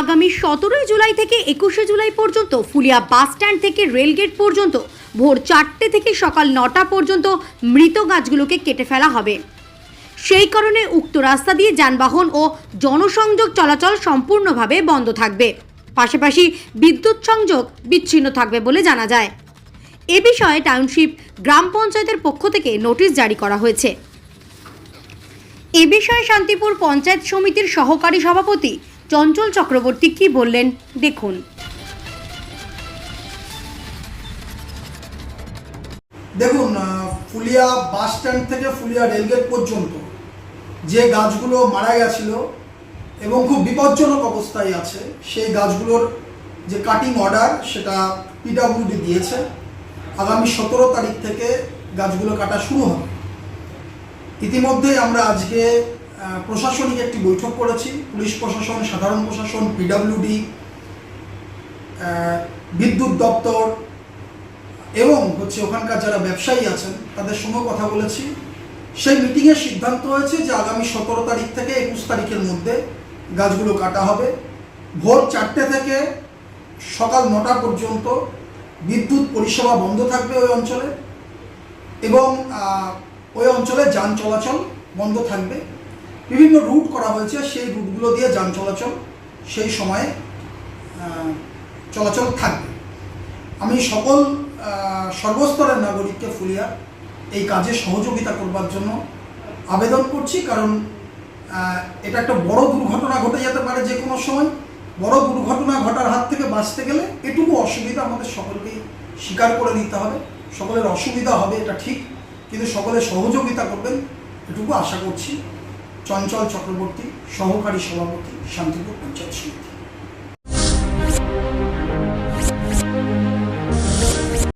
আগামী সতেরোই জুলাই থেকে একুশে জুলাই পর্যন্ত ফুলিয়া বাস স্ট্যান্ড থেকে রেলগেট পর্যন্ত ভোর চারটে থেকে সকাল নটা পর্যন্ত মৃত গাছগুলোকে কেটে ফেলা হবে। সেই কারণে উক্ত রাস্তা দিয়ে যানবাহন ও জনসংযোগ চলাচল সম্পূর্ণভাবে বন্ধ থাকবে। পাশাপাশি বিদ্যুৎ সংযোগ বিচ্ছিন্ন থাকবে বলে জানা যায়। এ বিষয়ে টাউনশিপ গ্রাম পঞ্চায়েতের পক্ষ থেকে নোটিশ জারি করা হয়েছে। এ বিষয়ে শান্তিপুর পঞ্চায়েত সমিতির সহকারী সভাপতি চঞ্চল চক্রবর্তী কি বললেন দেখুন। দেখুন ফুলিয়া বাস স্ট্যান্ড থেকে ফুলিয়া রেলগেট পর্যন্ত যে গাছগুলো মারা গেছিল এবং খুব বিপজ্জনক অবস্থায় আছে, সেই গাছগুলোর যে কাটিং অর্ডার সেটা পিডাব্লিউডি দিয়েছে। আগামী সতেরো তারিখ থেকে গাছগুলো কাটা শুরু হবে। ইতিমধ্যে আমরা আজকে প্রশাসনিক একটি বৈঠক করেছি। পুলিশ প্রশাসন, সাধারণ প্রশাসন পিডাব্লিউডি বিদ্যুৎ দপ্তর এবং হচ্ছে ওখানকার যারা ব্যবসায়ী আছেন, তাদের সঙ্গে কথা বলেছি। সেই মিটিংয়ের সিদ্ধান্ত হয়েছে যে আগামী সতেরো তারিখ থেকে একুশ তারিখের মধ্যে গাছগুলো কাটা হবে। ভোর চারটে থেকে সকাল নটা পর্যন্ত বিদ্যুৎ পরিষেবা বন্ধ থাকবে ওই অঞ্চলে এবং ওই অঞ্চলে যান চলাচল বন্ধ থাকবে। বিভিন্ন রুট করা হয়েছে, সেই রুটগুলো দিয়ে যান চলাচল সেই সময়ে চলাচল থাকবে। আমি সকল সর্বস্তরের নাগরিককে ফুলিয়া এই কাজে সহযোগিতা করবার জন্য আবেদন করছি, কারণ এটা একটা বড় দুর্ঘটনা ঘটে যেতে পারে যে কোনো সময়। বড় দুর্ঘটনা ঘটার হাত থেকে বাঁচতে গেলে এটুকু অসুবিধা আমাদের সকলকেই স্বীকার করে নিতে হবে। সকলের অসুবিধা হবে, এটা ঠিক। কিন্তু সকলে সহযোগিতা করবেন, এটুকু আশা করছি। চঞ্চল চক্রবর্তী সহকারী সভাপতি শান্তিপুর পঞ্চায়েত সমিতি।